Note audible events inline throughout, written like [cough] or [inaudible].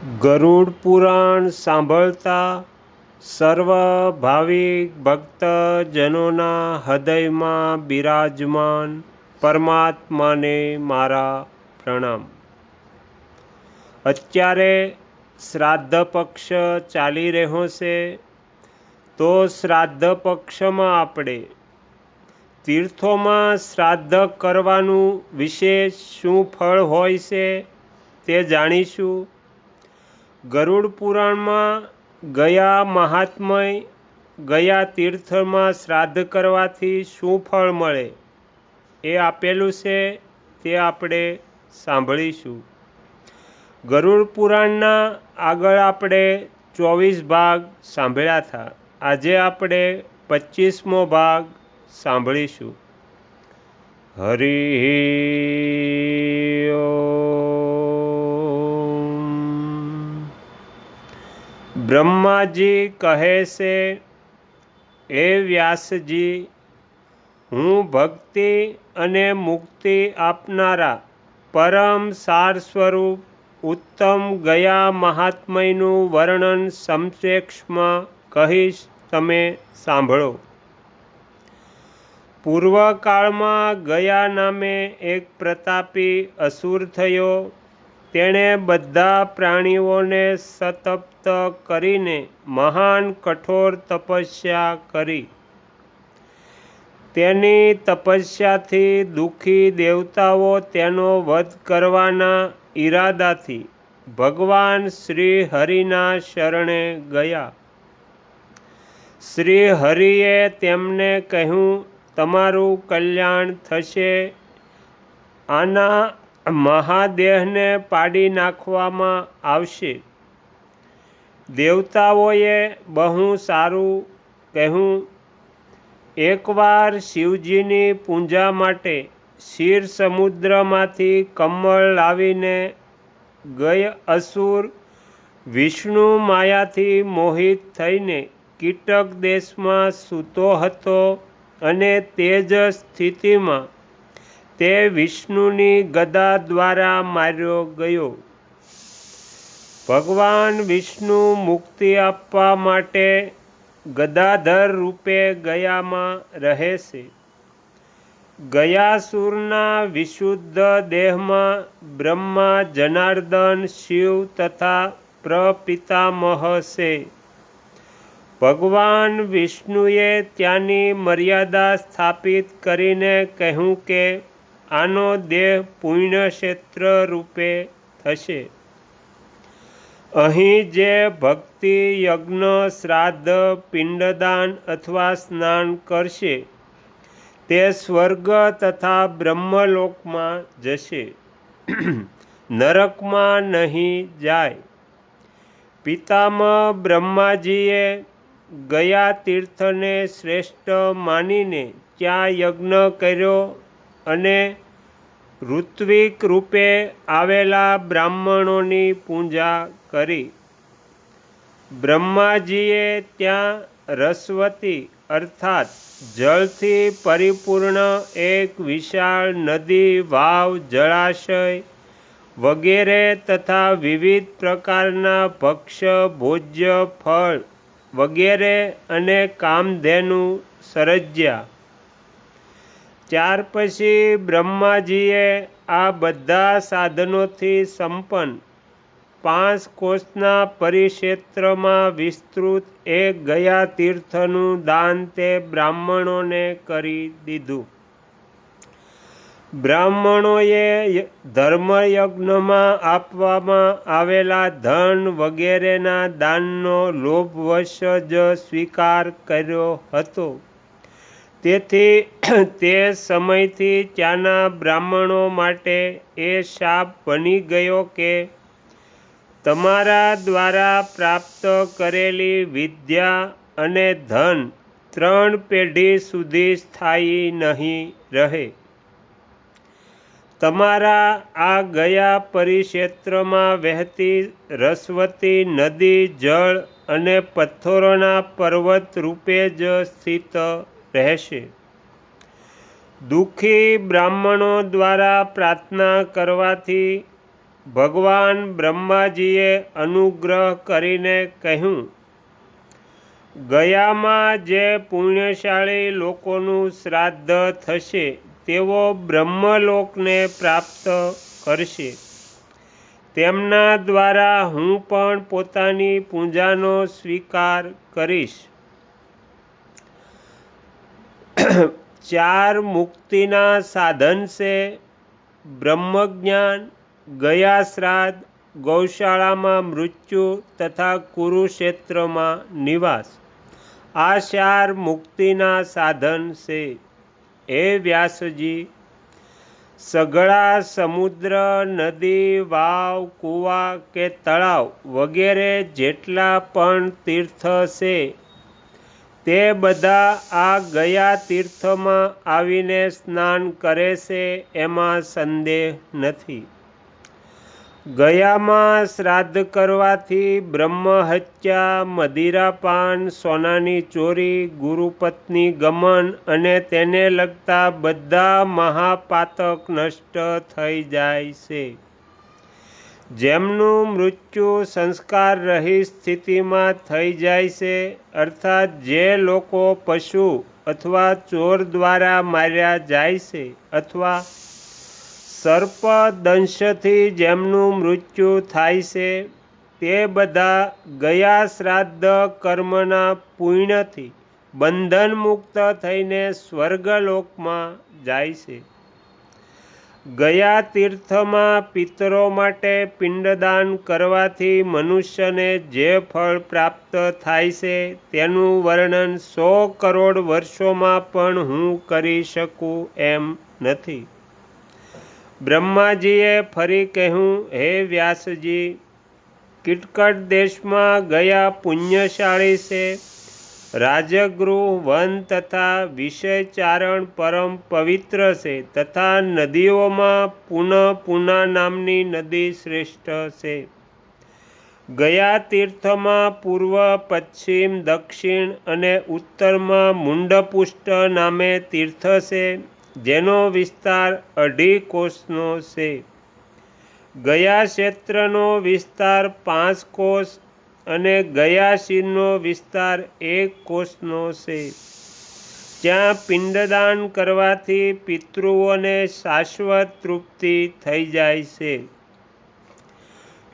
ગરુડ પુરાણ સાંભળતા સર્વ ભાવિક ભક્તજનોના હૃદયમાં બિરાજમાન પરમાત્માને મારા પ્રણામ. અત્યારે શ્રાદ્ધ પક્ષ ચાલી રહ્યો છે, તો શ્રાદ્ધ પક્ષમાં આપણે તીર્થોમાં શ્રાદ્ધ કરવાનું વિશેષ શું ફળ હોય છે તે જાણીશું. ગરુડ પુરાણમાં ગયા મહાત્મય, ગયા તીર્થમાં શ્રાદ્ધ કરવાથી શું ફળ મળે? એ આપેલું છે, તે આપણે સાંભળીશું. ગરુડ પુરાણના આગળ આપણે ચોવીસ ભાગ સાંભળ્યા હતા આજે આપણે પચીસમો ભાગ સાંભળીશું. હરિ બ્રહ્માજી કહે છે એ વ્યાસજી, હું ભક્તિ અને મુક્તિ આપનારા પરમ સાર સ્વરૂપ ઉત્તમ ગયા મહાત્મયનું વર્ણન સમક્ષમાં કહીશ તમે સાંભળો. પૂર્વકાળમાં ગયા નામે એક પ્રતાપી અસુર થયો. તેણે બધા પ્રાણીઓને સતપ્ત કરીને મહાન કઠોર તપસ્યા કરી. તેની તપસ્યાથી દુઃખી દેવતાઓ તેનો વધ કરવાના ઈરાદાથી ભગવાન શ્રી હરિના શરણે ગયા. શ્રી હરિએ તેમને કહ્યું, તમારું કલ્યાણ થશે. આના મહાદેહને પાડી નાખવામાં આવશે. દેવતાઓએ બહુ સારું કહ્યું. એકવાર શિવજીની પૂજા માટે શિર સમુદ્રમાંથી કમળ લાવીને ગય અસુર વિષ્ણુ માયાથી મોહિત થઈને કીટક દેશમાં સૂતો હતો અને તે જ સ્થિતિમાં તે વિષ્ણુની ગદા દ્વારા માર્યો ગયો. ભગવાન વિષ્ણુ મુક્તિ આપવા માટે ગદાધર રૂપે ગયામાં રહે છે. ગયાસુરના વિશુદ્ધ દેહમાં બ્રહ્મા, જનાર્દન, શિવ તથા પ્રપિતામહ છે. ભગવાન વિષ્ણુએ ત્યાંની મર્યાદા સ્થાપિત કરીને કહ્યું કે આનો દેહ પુણ્યક્ષેત્ર રૂપે થશે. અહીં જે ભક્તિ, યજ્ઞ, શ્રાદ્ધ, પિંડદાન અથવા સ્નાન કરશે, તે સ્વર્ગ તથા બ્રહ્મલોકમાં જશે. નરકમાં નહીં જાય. પિતામહ બ્રહ્માજીએ ગયા તીર્થને શ્રેષ્ઠ માનીને ક્યાં યજ્ઞ કર્યો અને ઋત્વિક રૂપે આવેલા બ્રાહ્મણોની પૂજા કરી. બ્રહ્માજીએ ત્યાં રસવતી અર્થાત જળથી પરિપૂર્ણ એક વિશાળ નદી, વાવ, જળાશય વગેરે તથા વિવિધ પ્રકારના ભક્ષ્ય, ભોજ્ય, ફળ વગેરે અને કામધેનુ સર્જ્યા. ત્યાર પછી બ્રહ્માજીએ આ બધા સાધનોથી સંપન્ન પાંચ કોષના પરિક્ષેત્રમાં વિસ્તૃત એક ગયા તીર્થનું દાન તે બ્રાહ્મણોને કરી દીધું. બ્રાહ્મણોએ ધર્મયજ્ઞમાં આપવામાં આવેલા ધન વગેરેના દાનનો લોભવશ જ સ્વીકાર કર્યો હતો. તેથી [clears throat] તે સમયથી ત્યાંના બ્રાહ્મણો માટે એ શાપ બની ગયો કે તમારા દ્વારા પ્રાપ્ત કરેલી વિદ્યા અને ધન ત્રણ પેઢી સુધી સ્થાયી નહીં રહે. તમારા આ ગયા પરિક્ષેત્રમાં વહેતી રસવતી નદી, જળ અને પથ્થરોના પર્વત રૂપે જ સ્થિત રહેશે. દુઃખી બ્રાહ્મણો દ્વારા પ્રાર્થના કરવાથી ભગવાન બ્રહ્માજીએ અનુગ્રહ કરીને કહ્યું, ગયામાં જે પુણ્યશાળી લોકોનું શ્રાદ્ધ થશે, તેઓ બ્રહ્મલોકને પ્રાપ્ત કરશે. તેમના દ્વારા હું પણ પોતાની પૂજાનો સ્વીકાર કરીશ. ચાર મુક્તિના સાધન છે. બ્રહ્મજ્ઞાન ગયા શ્રાદ્ધ ગૌશાળામાં મૃત્યુ તથા કુરુક્ષેત્રમાં નિવાસ. આ ચાર મુક્તિના સાધન છે. હે વ્યાસજી, સઘળા સમુદ્ર, નદી, વાવ, કૂવા કે તળાવ વગેરે જેટલા પણ તીર્થ છે તે બધા આ ગયા તીર્થમાં આવીને સ્નાન કરે છે એમાં સંદેહ નથી. ગયામાં શ્રાદ્ધ કરવાથી બ્રહ્મહત્યા, મદિરાપાન, સોનાની ચોરી, ગુરુપત્ની ગમન અને તેને લગતા બધા મહાપાતક નષ્ટ થઈ જાય છે. જેમનું મૃત્યુ સંસ્કાર રહી સ્થિતિમાં થઈ જાય છે, અર્થાત જે લોકો પશુ અથવા ચોર દ્વારા માર્યા જાય છે અથવા સર્પ દંશથી જેમનું મૃત્યુ થાય છે, તે બધા ગયા શ્રાદ્ધ કર્મના પુણ્યથી બંધન મુક્ત થઈને સ્વર્ગલોકમાં જાય છે. ગયા તીર્થમાં પિતરો માટે પિંડદાન કરવાથી મનુષ્યને જે ફળ પ્રાપ્ત થાય છે તેનું વર્ણન સો કરોડ વર્ષોમાં પણ હું કરી શકું એમ નથી. બ્રહ્માજીએ ફરી કહ્યું, હે વ્યાસજી, કિટકટ દેશમાં ગયા પુણ્યશાળી છે. રાજગૃહ વન તથા વિષયચારણ પરમ પવિત્ર છે તથા નદીઓમાં પુનઃ પુના નામની નદી શ્રેષ્ઠ છે. ગયા તીર્થમાં પૂર્વ, પશ્ચિમ, દક્ષિણ અને ઉત્તરમાં મુંડપુષ્ટ નામે તીર્થ છે, જેનો વિસ્તાર અઢી કોષનો છે. ગયા ક્ષેત્રનો વિસ્તાર પાંચ કોષ અને ગયા વિસ્તાર એક કોષનો છે. જ્યાં પિંડદાન કરવાથી પિતૃઓને શાશ્વત તૃપ્તિ થઈ જાય છે.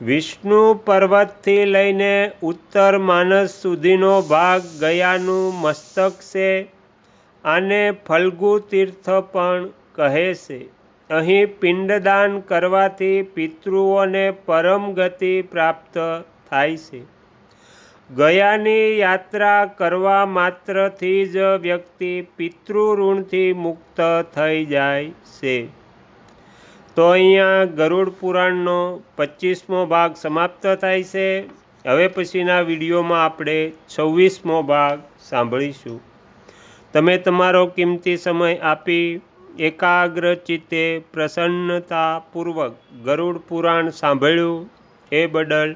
વિષ્ણુ પર્વતથી લઈને ઉત્તર માનસ સુધીનો ભાગ ગયાનું મસ્તક છે આને ફલ્ગુ તીર્થ પણ કહે છે. અહીં પિંડદાન કરવાથી પિતૃઓને પરમ ગતિ પ્રાપ્ત થાય છે. ગયાની યાત્રા કરવા માત્રથી જ વ્યક્તિ પિતૃઋણથી મુક્ત થઈ જાય છે. તો અહીંયા ગરુડ પુરાણનો પચીસમો ભાગ સમાપ્ત થાય છે. હવે પછીના વિડીયોમાં આપણે છવ્વીસમો ભાગ સાંભળીશું. તમે તમારો કિંમતી સમય આપી એકાગ્ર ચિત્તે પ્રસન્નતાપૂર્વક ગરુડ પુરાણ સાંભળ્યું. એ બદલ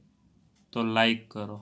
તો લાઈક કરો.